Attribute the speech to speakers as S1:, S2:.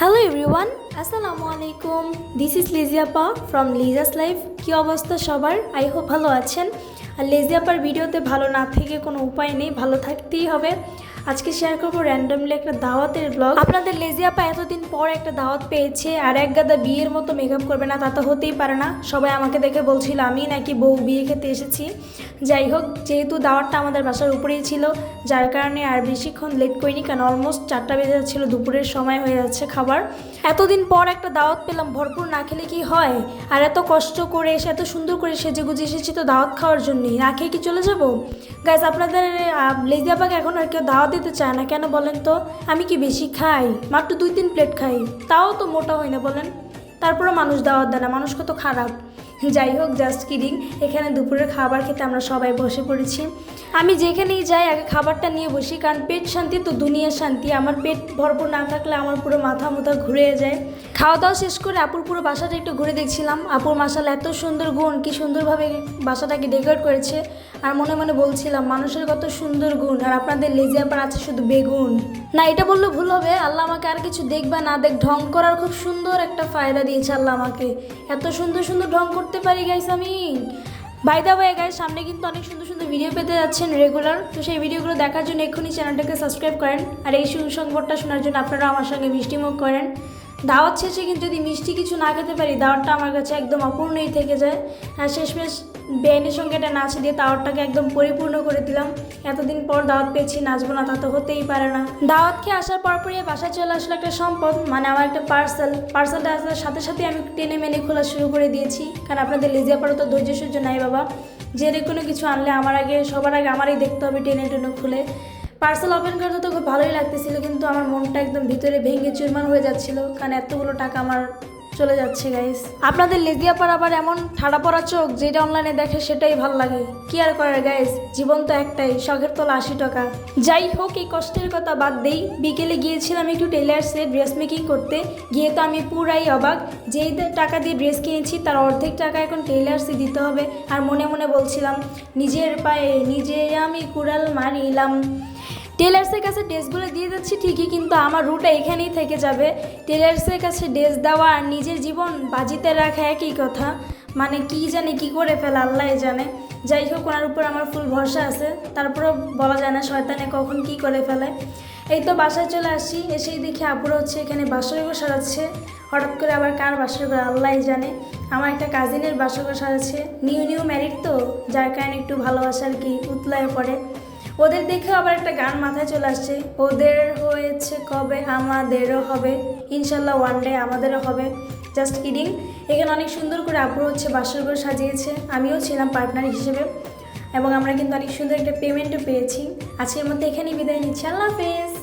S1: Hello everyone আসসালামু আলাইকুম this is লেজিয়াপা ফ্রম লিজাস লাইফ কী অবস্থা সবার? আই হোপ ভালো আছেন। আর লেজিয়াপার ভিডিওতে ভালো না থেকে কোনো উপায় নেই, ভালো থাকতেই হবে। আজকে শেয়ার করব র্যান্ডমলি একটা দাওয়াতের ব্লগ আপনাদের লেজিয়াপা এতদিন পর একটা দাওয়াত পেয়েছে, আর এক গাদা বিয়ের মতো মেকআপ করবে না, তা তো হতেই পারে না। সবাই আমাকে দেখে বলছিল, আমি নাকি বউ বিয়ে খেতে এসেছি। যাই হোক, যেহেতু দাওয়াতটা আমাদের বাসার উপরেই ছিল, যার কারণে আর বেশিক্ষণ লেট করিনি, কারণ অলমোস্ট চারটা বেজে যাচ্ছিল, দুপুরের সময় হয়ে যাচ্ছে খাবার। এতদিন পর একটা দাওয়াত পেলাম, ভরপুর না খেলে কি হয়? আর এত কষ্ট করে এসে এত সুন্দর করে সেজে গুজে এসেছি তো দাওয়াত খাওয়ার জন্যই। না খেয়ে কি চলে যাব? গাইজ আপনাদের লেজিয়াবাকে এখন আর কেউ দাওয়াত দিতে চায় না কেন বলেন তো? আমি কি বেশি খাই? মাত্র দুই তিন প্লেট খাই। তাও তো মোটা হয় না বলেন। তারপরে মানুষ দাওয়াত দেয় না মানুষ কত খারাপ। যাই হোক জাস্ট কিডিং এখানে দুপুরের খাবার খেতে আমরা সবাই বসে পড়েছি। আমি যেখানেই যাই, আগে খাবারটা নিয়ে বসি, কারণ পেট শান্তি তো দুনিয়ার শান্তি। আমার পেট ভরপুর না থাকলে আমার পুরো মাথা মুথা ঘুরে যায়। খাওয়া দাওয়া শেষ করে আপুর পুরো বাসাটা একটু ঘুরে দেখছিলাম। আপুর মাসাল এত সুন্দর গুণ, কি সুন্দরভাবে বাসাটাকে ডেকোরেট করেছে। আর মনে মনে বলছিলাম, মানুষের কত সুন্দর গুণ, আর আপনাদের লেজিয়াপার আছে শুধু বেগুন। না, এটা বললে ভুল হবে। আল্লাহ আমাকে আর কিছু দেখ বা না। দেখ, ঢং করার খুব সুন্দর একটা ফায়দা দিয়েছে। আল্লাহ আমাকে। এত সুন্দর সুন্দর ঢং করতে পারি গাইস আমি। বাই দা ওয়ে গাইস সামনে কিন্তু অনেক সুন্দর সুন্দর ভিডিও পেতে যাচ্ছেন রেগুলার তো সেই ভিডিওগুলো দেখার জন্য এক্ষুনি চ্যানেলটাকে সাবস্ক্রাইব করেন। আর এই সুসংবাদটা শোনার জন্য আপনারা আমার সঙ্গে মিষ্টিমুখ করেন। দাওয়াত শেষে কিন্তু যদি মিষ্টি কিছু না খেতে পারি, দাওয়াতটা আমার কাছে একদম অপূর্ণই থেকে যায়। আর শেষমেশ বেআইনের সঙ্গে একটা নাচ দিয়ে দাওয়াতটাকে একদম পরিপূর্ণ করে দিলাম। এতদিন পর দাওয়াত পেয়েছি, নাচবো না তা তো হতেই পারে না। দাওয়াত খেয়ে আসার পরপরই বাসায় চলে আসলো একটা সম্পদ মানে আমার একটা পার্সেল। পার্সেলটা আসার সাথে সাথে আমি টেনে মেনে খোলা শুরু করে দিয়েছি। কারণ আপনাদের লেজিয়া পড়ো তো ধৈর্য সহ্য নাই বাবা। যে কোনো কিছু আনলে আমার আগে, সবার আগে আমারই দেখতে হবে টেনে টেনে খুলে। পার্সেল ওপেন করতে তো খুব ভালোই লাগতেছিল, কিন্তু আমার মনটা একদম ভিতরে ভেঙে চুরমান হয়ে যাচ্ছিল। কারণ এতগুলো টাকা আমার চলে যাচ্ছে গাইস আপনাদের লেজিয়া পর আবার এমন ঠাড়া পড়া চোখ যেটা অনলাইনে দেখে সেটাই ভালো লাগে। কি আর করার গাইস জীবন তো একটাই, শখের তোলা আশি টাকা। যাই হোক, এই কষ্টের কথা বাদ দেই। বিকেলে গিয়েছিলাম একটু টেলার্সে ড্রেস মেকিং করতে। গিয়ে তো আমি পুরাই অবাক। যেই টাকা দিয়ে ড্রেস কিনেছি, তার অর্ধেক টাকা এখন টেলার্সে দিতে হবে। আর মনে মনে বলছিলাম, নিজের পায়ে নিজে আমি কুড়াল মারিলাম। টেলার্সের কাছে ড্রেসগুলো দিয়ে যাচ্ছি ঠিকই, কিন্তু আমার রুটটা এখানেই থেকে যাবে। টেলার্সের কাছে ড্রেস দেওয়া আর নিজের জীবন বাজিতে রাখা একই কথা। মানে কি জানে কি করে ফেলে আল্লাহ জানে। যাই হোক, ওনার উপর আমার ফুল ভরসা আছে। তারপরেও বলা যায় না শয়তানে কখন কি করে ফেলে। এই তো বাসায় চলে আসছি এসেই দেখি আপুরা হচ্ছে এখানে বাসরঘর সাজাচ্ছে হঠাৎ করে আবার কার বাসরঘর আল্লাহ জানে। আমার একটা কাজিনের বাসরঘর সাজাচ্ছে নিউ নিউ ম্যারিড তো, যার কারণে একটু ভালোবাসা আর কি উতলায় পড়ে। ওদের দেখে আবার একটা গান মাথায় চলে আসছে। ওদের হয়েছে কবে? আমাদেরও হবে। ইনশাল্লাহ ওয়ান ডে আমাদেরও হবে। জাস্ট কিডিং এখানে অনেক সুন্দর করে আপুরো হচ্ছে, বাসর করে সাজিয়েছে। আমিও ছিলাম পার্টনার হিসেবে। এবং আমরা কিন্তু অনেক সুন্দর একটা পেমেন্টও পেয়েছি। আজকের মধ্যে এখানেই বিদায় নিচ্ছি। আল্লাহ হাফেজ।